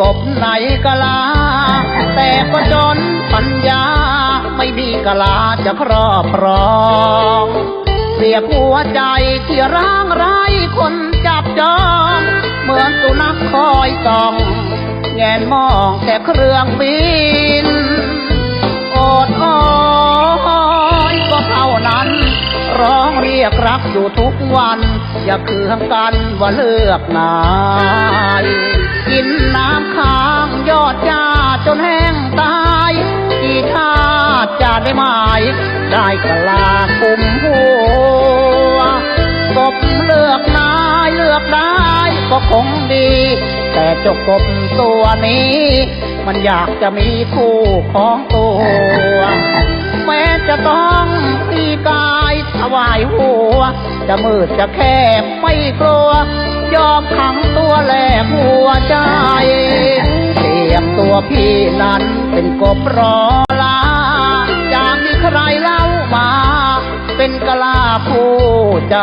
กบไหนกะลา แต่ก็จนปัญญา ไม่มีกะลาจะครอบครอง เสียหัวใจที่ร่างไร้คนจับจองเหมือนสุนัขคอยส่อง แงนมองแต่เครื่องบิน โอดโอยก็เท่านั้น ร้องเรียกรักอยู่ทุกวัน อย่าเคืองกันว่าเลือกนายกิน ได้กลากุมหัวกบเลือกนายเลือกได้ก็คงดี แต่จ้ากบตัวนี้ มันอยากจะมีคู่ของตัว แม้จะต้องตีกายถวายหัว จะมืดจะแคบไม่กลัวยอมขังตัวแลกหัวใจเสียบตัวพี่นั้นเป็นกบรอลาจากที่ใครล่า ใจ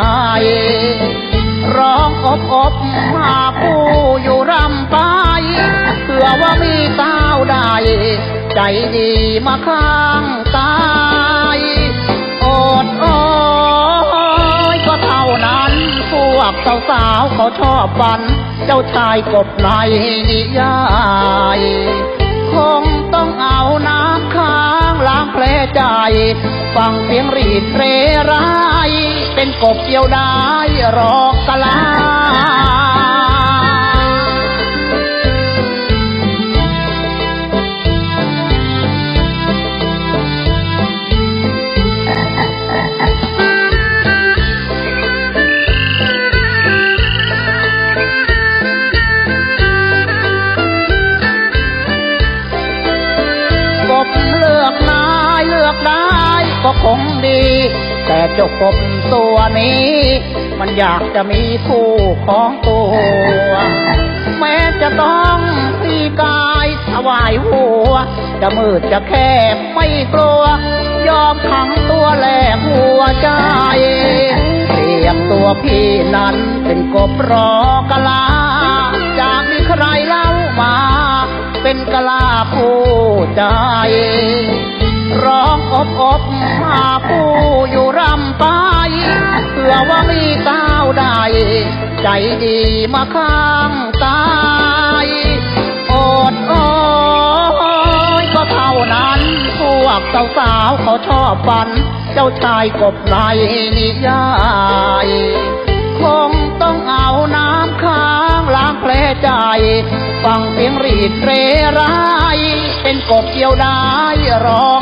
ร้องอบอบหาผู้อยู่รำไปเผื่อว่ามีเต้าใดใจดีมาข้างตายอดโอยก็เท่านั้น พวกสาวๆเขาชอบฝัน เจ้าชายกบในนิยายคงต้องเอาน้ำค้างล้างแผลใจ ฟังเสียงรีดเรไรเป็นกบเกี่ยวได้รอกกะลา ก็คงดี แต่เจ้ากบตัวนี้ มันอยากจะมีคู่ของตัว แม้จะต้องตีกายถวายหัว จะมืดจะแคบไม่กลัว ยอมขังตัวแลกหัวใจเสียบตัวพี่นั้นเป็นกบรอกะลา จากที่ใครเล่ามา เป็นกะลาผู้ใจ อบอบหาผู้อยู่รำไปเผื่อว่ามีเต้าใด ใจดีมาข้างตายอดโอยก็เท่านั้น พวกสาวๆเขาชอบฝัน เจ้าชายกบในนิยายคงต้องเอาน้ำค้างล้างแผลใจ ฟังเสียงรีดเรไรเป็นกบเกี่ยวได้รอกกะลา